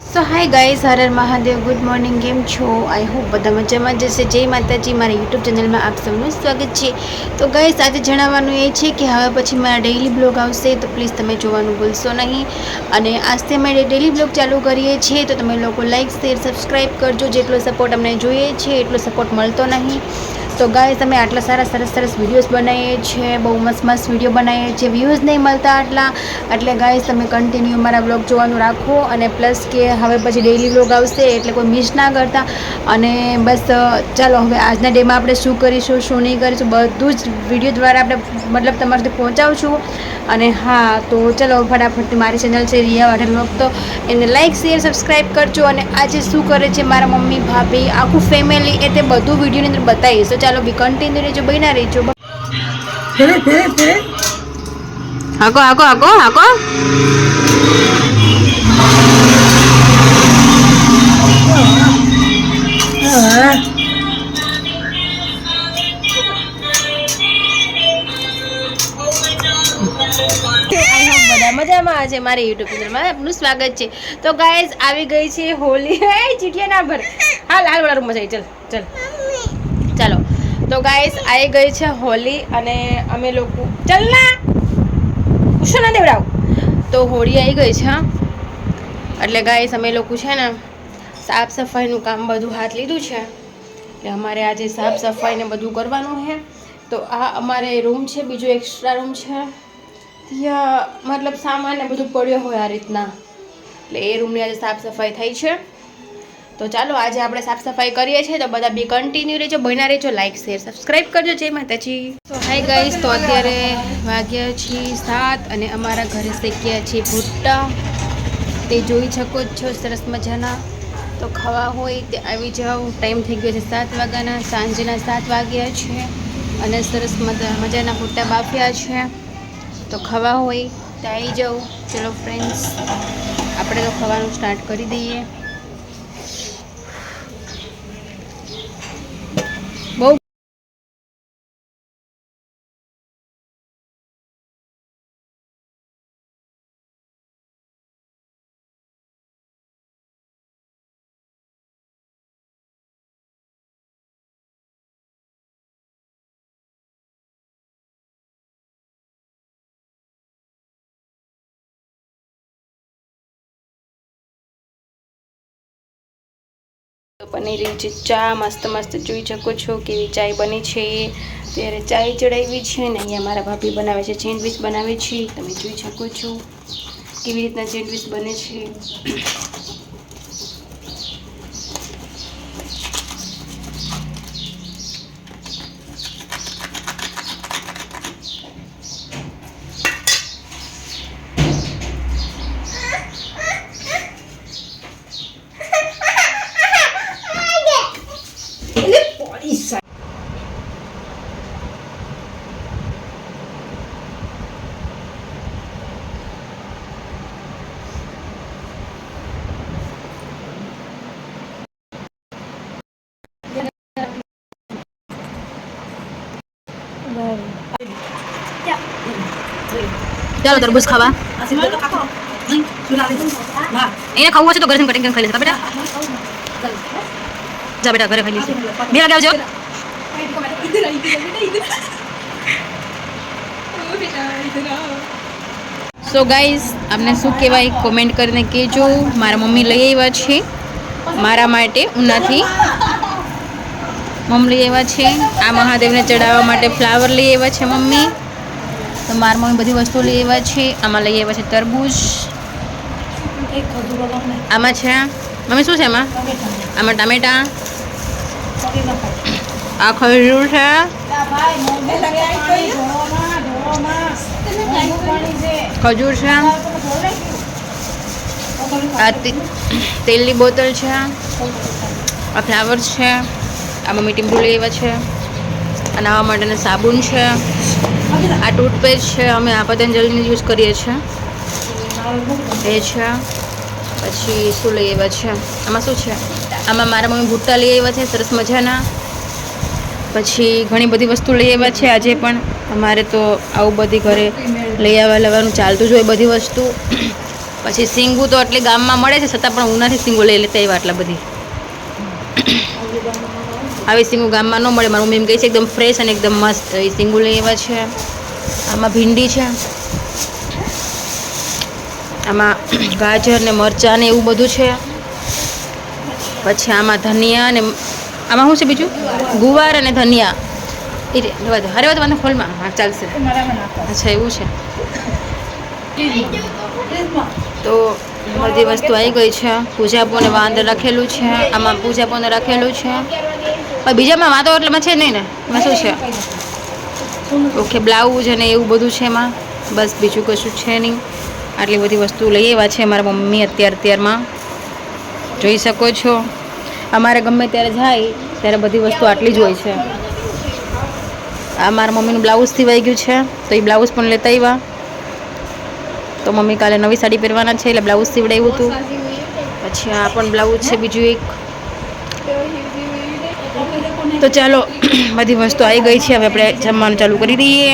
સો hi guys હરર Mahadev good morning કેમ છો? I hope બધા મજામાં જશે જય માતાજી, મારા યુટ્યુબ ચેનલમાં આપ સૌનું સ્વાગત છે. તો ગાઈઝ આજે જણાવવાનું એ છે કે હવે પછી મારા ડેઈલી બ્લોગ આવશે, તો પ્લીઝ તમે જોવાનું ભૂલશો નહીં. અને આજથી અમે ડેઈલી બ્લોગ ચાલુ કરીએ છીએ, તો તમે લોકો લાઇક શેર સબસ્ક્રાઈબ કરજો. જેટલો સપોર્ટ અમને જોઈએ છે, એટલો સપોર્ટ મળતો નહીં. તો ગાય તમે આટલા સારા સરસ સરસ વિડીયોઝ બનાવીએ છીએ, બહુ મસ્ત મસ્ત વીડિયો બનાવીએ છીએ. વ્યૂઝ નહીં મળતા આટલા. એટલે ગાય તમે કન્ટિન્યુ મારા બ્લોગ જોવાનું રાખો અને પ્લસ કે હવે પછી ડેઈલી બ્લોગ આવશે એટલે કોઈ મિસ ના કરતા. અને બસ ચાલો, હવે આજના ડેમાં આપણે શું કરીશું, શું નહીં કરીશું, બધું જ વીડિયો દ્વારા આપણે મતલબ તમારા સુધી પહોંચાડશું અને હા, તો ચલો ફટાફટ મારી ચેનલ છે રિયા વાઢેલ બ્લોગ તો એને લાઈક શેર સબસ્ક્રાઈબ કરજો. અને આજે શું કરે છે મારા મમ્મી, ભાભી, આખું ફેમિલી એ તે બધું વિડીયોની અંદર બતાવીશ ચાલો બી કન્ટિન્યુ રહેજો બન્યા રહેજો. હાકો હાકો હાકો હાકો. મજામાં છે મારી યુટ્યુબ ચેનલમાં આપનું સ્વાગત છે. તો ગાઈઝ આવી ગઈ છે હોલી. હે ચીટિયા ના ભર. હા લાલ વાળા રૂમમાં જઈ ચલ ચાલો. તો ગાઈસ આવી ગઈ છે હોલી અને અમે લોકો ચલ ઉષો ના દેવડાવ. તો હોળી આવી ગઈ છે એટલે ગાઈસ અમે લોકો છે ને સાફ સફાઈનું કામ બધું હાથ લીધું છે. એટલે અમારે આજે સાફ સફાઈ ને બધું કરવાનું છે. તો આ અમારે રૂમ છે, બીજો એક્સ્ટ્રા રૂમ છે. ત્યાં મતલબ સામાન બધું પડ્યો હોય આ રીતના. એટલે એ રૂમની આજે સાફ સફાઈ થઈ છે. તો ચાલો આજે આપણે સાફ સફાઈ કરીએ છીએ તો બધા બી કન્ટિન્યુ રહેજો, બન્યા રહેજો લાઈક શેર સબસ્ક્રાઈબ કરજો જય માતાજી. તો હાય ગાઈસ તો અત્યારે વાગ્યા છીએ સાત અને અમારા ઘરે શેક્યા છીએ ભૂટ્ટા. તે જોઈ શકો જ છો સરસ મજાના. તો ખાવા હોય તે આવી જાઓ. ટાઈમ થઈ ગયો છે સાત વાગ્યાના, સાંજના સાત વાગ્યા છે અને સરસ મજા, મજાના ભૂટ્ટા બાફ્યા છે. તો ખાવા હોય તો આવી જાઓ. ચલો ફ્રેન્ડ્સ આપણે તો ખાવાનું સ્ટાર્ટ કરી દઈએ. તો બની રહી છે ચા મસ્ત મસ્ત જોઈ શકો છો કેવી ચાય બની છે. ત્યારે ચાય ચડાવી છે ને અહીંયા મારા ભાભી બનાવે છે સેન્ડવિચ બનાવે છે. તમે જોઈ શકો છો કેવી રીતના સેન્ડવિચ બને છે. ચાલો તરબૂચ ખાવા એને ખાવું હશે તો ઘરે કટિંગ ખાઈ લેશે બેટા જા બેટા, ઘરે ખાઈ લેશે બે આવજો સો ગાઈઝ આપને શું કહેવાય? કોમેન્ટ કરીને કહેજો. મારા મમ્મી લઈ આવ્યા છે. મારા માટે, ઉનાથી. મમ્મી લઈ આવ્યા છે. આ મહાદેવને ચડાવવા માટે ફ્લાવર લઈ આવ્યા છે મમ્મી. તો મારા મમ્મી બધી વસ્તુઓ લઈ આવ્યા છે. આમાં લઈ આવ્યા છે તરબૂચ. આમાં છે, મમ્મી શું છે આમાં? આમાં ટામેટા. આ ખજૂર છે. ખજૂર છે. આ તેલની બોટલ છે. આ ફ્લાવર છે. આમાં મીઠી લઈ આવ્યા છે. આ નાવા માટેના સાબુન છે. આ ટૂથપેસ્ટ છે. અમે આ પતંજલિની યુઝ કરીએ છીએ. એ છે. પછી શું લઈ એવા છે? આમાં શું છે? આમાં મારા મમ્મી ભૂટ્ટા લઈ આવ્યા છે, સરસ મજાના. પછી ઘણી બધી વસ્તુ લઈ આવ્યા છે આજે પણ. અમારે તો આવું બધી ઘરે લઈ આવવા લેવાનું ચાલતું જ હોય બધી વસ્તુ. પછી સિંગુ તો એટલે ગામમાં મળે છે, છતાં પણ હું નથી સિંગુ લઈ લેતા આવ્યા આટલા બધી. આવી સિંગુ ગામમાં ન મળે. મારું મમ્મી એમ કહે છે, એકદમ ફ્રેશ અને એકદમ મસ્ત. એ સિંગુ લઈ આવ્યા છે. આમાં ભીંડી છે. આમાં ગાજર ને મરચાં ને એવું બધું છે. પછી આમાં ધનિયા અને આમાં શું છે બીજું? ગુવાર અને ધનિયા. એ રે, રહેવા દો. અરે વાંધો ખોલમાં. હા ચાલશે. અચ્છા એવું છે. તો બધી વસ્તુ આવી ગઈ છે. પૂજાપોને વાંદ રાખેલું છે. આમાં પૂજાપોને રાખેલું છે. પણ બીજામાં વાંધો એટલેમાં છે નહીં ને. એમાં શું છે? ઓકે બ્લાઉઝ અને એવું બધું છે એમાં. બસ બીજું કશું છે નહીં. આટલી બધી વસ્તુ લઈ આવ્યા છે મારા મમ્મી અત્યાર અત્યારમાં જોઈ શકો છો. અમારે ગમે ત્યારે જાય, ત્યારે બધી વસ્તુ આટલી જ હોય છે. આ મારા મમ્મીનું બ્લાઉઝ સિવાઈ ગયું છે, તો એ બ્લાઉઝ પણ લેતા આવ્યા તો મમ્મી કાલે નવી સાડી પહેરવાના છે, એટલે બ્લાઉઝ સીવડાવ્યું હતું. પછી આ પણ બ્લાઉઝ છે, બીજું એક. તો ચાલો, બધી વસ્તુ આવી ગઈ છે, હવે આપણે જમવાનું ચાલુ કરી દઈએ.